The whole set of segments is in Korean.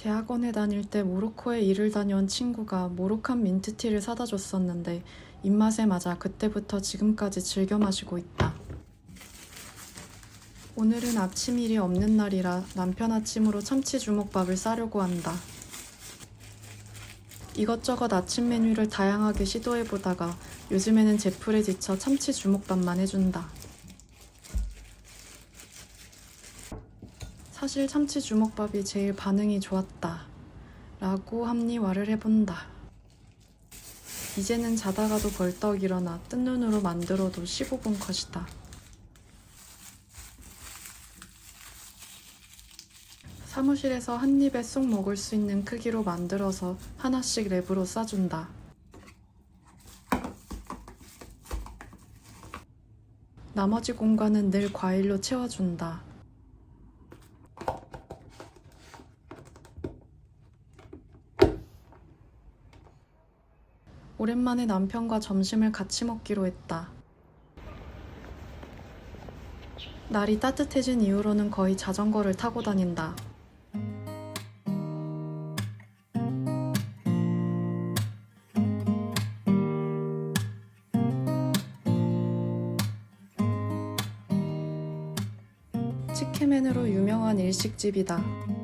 대학원에 다닐 때 모로코에 일을 다녀온 친구가 모로칸 민트티를 사다 줬었는데 입맛에 맞아 그때부터 지금까지 즐겨 마시고 있다. 오늘은 아침 일이 없는 날이라 남편 아침으로 참치 주먹밥을 싸려고 한다. 이것저것 아침 메뉴를 다양하게 시도해보다가 요즘에는 제풀에 지쳐 참치 주먹밥만 해준다. 사실 참치 주먹밥이 제일 반응이 좋았다. 라고 합리화를 해본다. 이제는 자다가도 벌떡 일어나 뜬 눈으로 만들어도 15분 컷이다. 사무실에서 한 입에 쏙 먹을 수 있는 크기로 만들어서 하나씩 랩으로 싸준다. 나머지 공간은 늘 과일로 채워준다. 오랜만에 남편과 점심을 같이 먹기로 했다. 날이 따뜻해진 이후로는 거의 자전거를 타고 다닌다. 치케맨으로 유명한 일식집이다.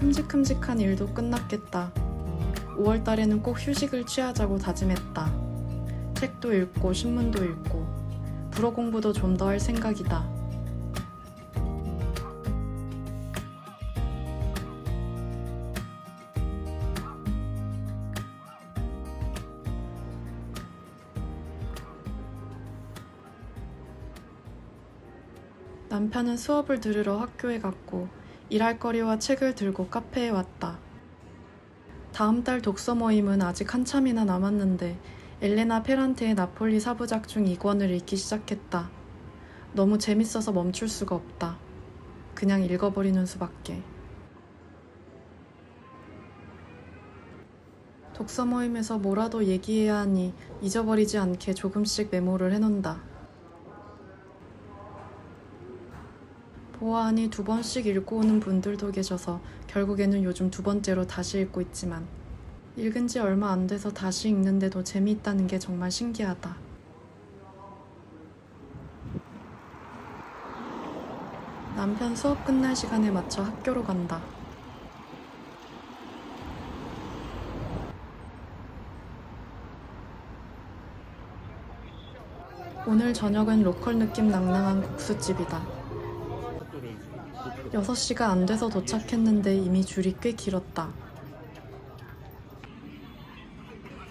큼직큼직한 일도 끝났겠다. 5월 달에는 꼭 휴식을 취하자고 다짐했다. 책도 읽고 신문도 읽고 불어 공부도 좀 더 할 생각이다. 남편은 수업을 들으러 학교에 갔고 일할 거리와 책을 들고 카페에 왔다. 다음 달 독서 모임은 아직 한참이나 남았는데 엘레나 페란테의 나폴리 사부작 중 2권을 읽기 시작했다. 너무 재밌어서 멈출 수가 없다. 그냥 읽어버리는 수밖에. 독서 모임에서 뭐라도 얘기해야 하니 잊어버리지 않게 조금씩 메모를 해놓는다. 보아하니 두 번씩 읽고 오는 분들도 계셔서 결국에는 요즘 두 번째로 다시 읽고 있지만 읽은 지 얼마 안 돼서 다시 읽는데도 재미있다는 게 정말 신기하다. 남편 수업 끝날 시간에 맞춰 학교로 간다. 오늘 저녁은 로컬 느낌 낭낭한 국수집이다. 6시가 안 돼서 도착했는데 이미 줄이 꽤 길었다.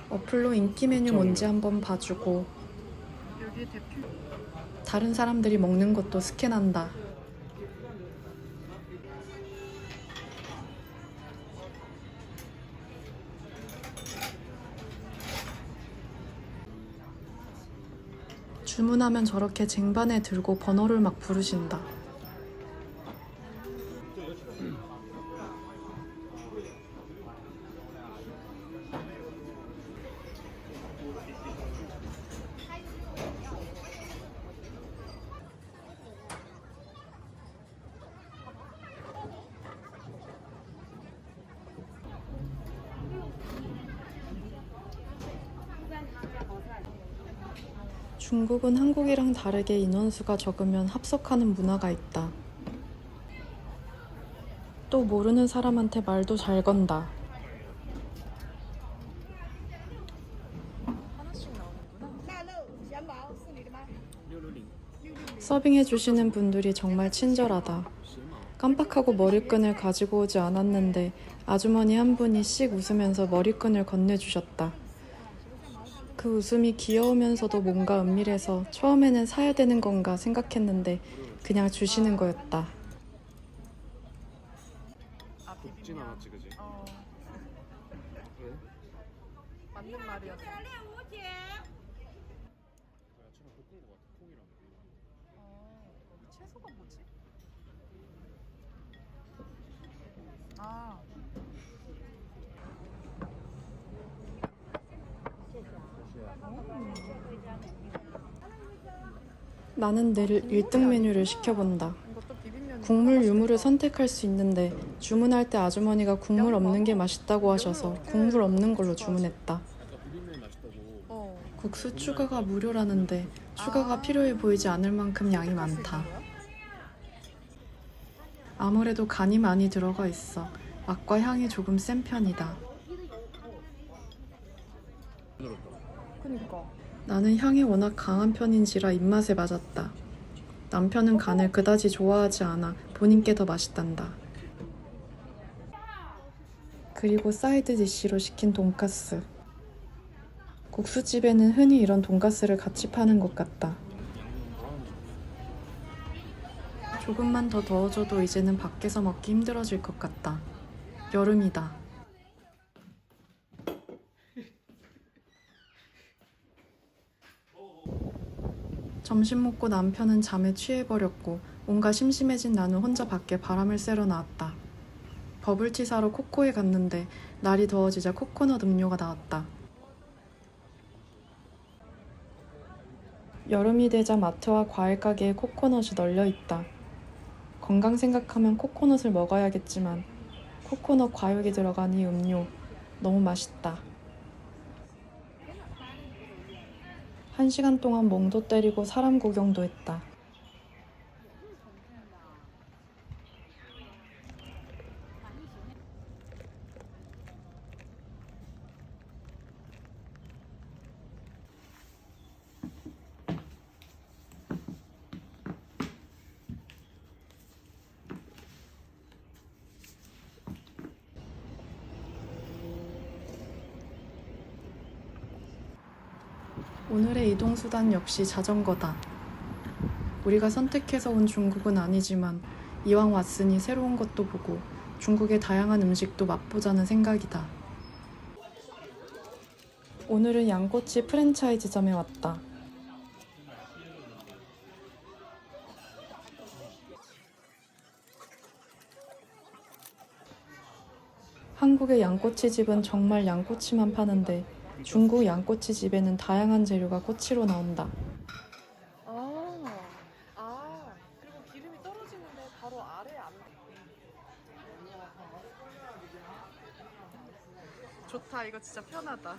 어플로 인기 메뉴 뭔지 한번 봐주고 다른 사람들이 먹는 것도 스캔한다. 주문하면 저렇게 쟁반에 들고 번호를 막 부르신다. 중국은 한국이랑 다르게 인원수가 적으면 합석하는 문화가 있다. 또 모르는 사람한테 말도 잘 건다. 서빙해 주시는 분들이 정말 친절하다. 깜빡하고 머리끈을 가지고 오지 않았는데 아주머니 한 분이 씩 웃으면서 머리끈을 건네주셨다. 그 웃음이 귀여우면서도 뭔가 은밀해서 처음에는 사야 되는 건가 생각했는데 그냥 주시는 거였다. 아 덥진 않았지 그지? 어? 맞는 말이었어. 어 채소가 뭐지? 아 나는 늘 1등 메뉴를 시켜본다. 국물 유무를 선택할 수 있는데 주문할 때 아주머니가 국물 없는 게 맛있다고 하셔서 국물 없는 걸로 주문했다. 국수 추가가 무료라는데 추가가 아. 필요해 보이지 않을 만큼 양이 많다. 아무래도 간이 많이 들어가 있어 맛과 향이 조금 센 편이다. 그니까. 나는 향이 워낙 강한 편인지라 입맛에 맞았다. 남편은 간을 그다지 좋아하지 않아 본인께 더 맛있단다. 그리고 사이드 디쉬로 시킨 돈가스. 국수집에는 흔히 이런 돈가스를 같이 파는 것 같다. 조금만 더 더워져도 이제는 밖에서 먹기 힘들어질 것 같다. 여름이다. 점심 먹고 남편은 잠에 취해버렸고 뭔가 심심해진 나는 혼자 밖에 바람을 쐬러 나왔다. 버블티 사러 코코에 갔는데 날이 더워지자 코코넛 음료가 나왔다. 여름이 되자 마트와 과일 가게에 코코넛이 널려 있다. 건강 생각하면 코코넛을 먹어야겠지만 코코넛 과육이 들어간 이 음료 너무 맛있다. 한 시간 동안 멍도 때리고 사람 구경도 했다. 오늘의 이동수단 역시 자전거다. 우리가 선택해서 온 중국은 아니지만 이왕 왔으니 새로운 것도 보고 중국의 다양한 음식도 맛보자는 생각이다. 오늘은 양꼬치 프랜차이즈점에 왔다. 한국의 양꼬치 집은 정말 양꼬치만 파는데 중국 양꼬치 집에는 다양한 재료가 꼬치로 나온다. 아. 아. 그리고 기름이 떨어지는데 바로 아래 안. 좋다. 이거 진짜 편하다.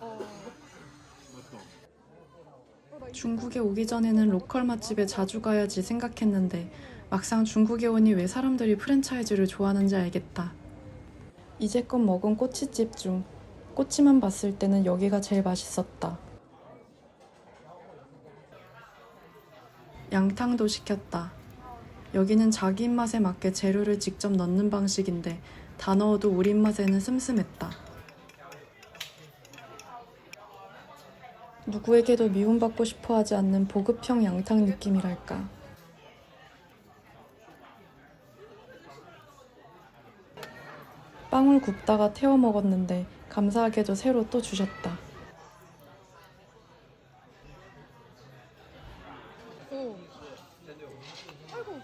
어. 중국에 오기 전에는 로컬 맛집에 자주 가야지 생각했는데 막상 중국에 오니 왜 사람들이 프랜차이즈를 좋아하는지 알겠다. 이제껏 먹은 꼬치집 중 꼬치만 봤을 때는 여기가 제일 맛있었다. 양탕도 시켰다. 여기는 자기 입맛에 맞게 재료를 직접 넣는 방식인데 다 넣어도 우리 입맛에는 슴슴했다. 누구에게도 미움받고 싶어 하지 않는 보급형 양탕 느낌이랄까. 빵을 굽다가 태워 먹었는데 감사하게도 새로 또 주셨다. 오. 아이고.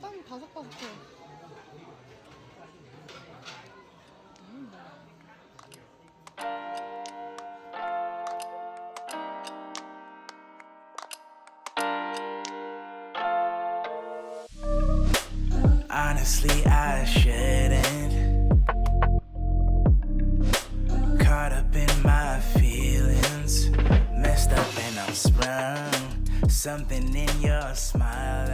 빵이 바삭바삭해. Honestly, I shouldn't. Up and I'm sprung. Something in your smile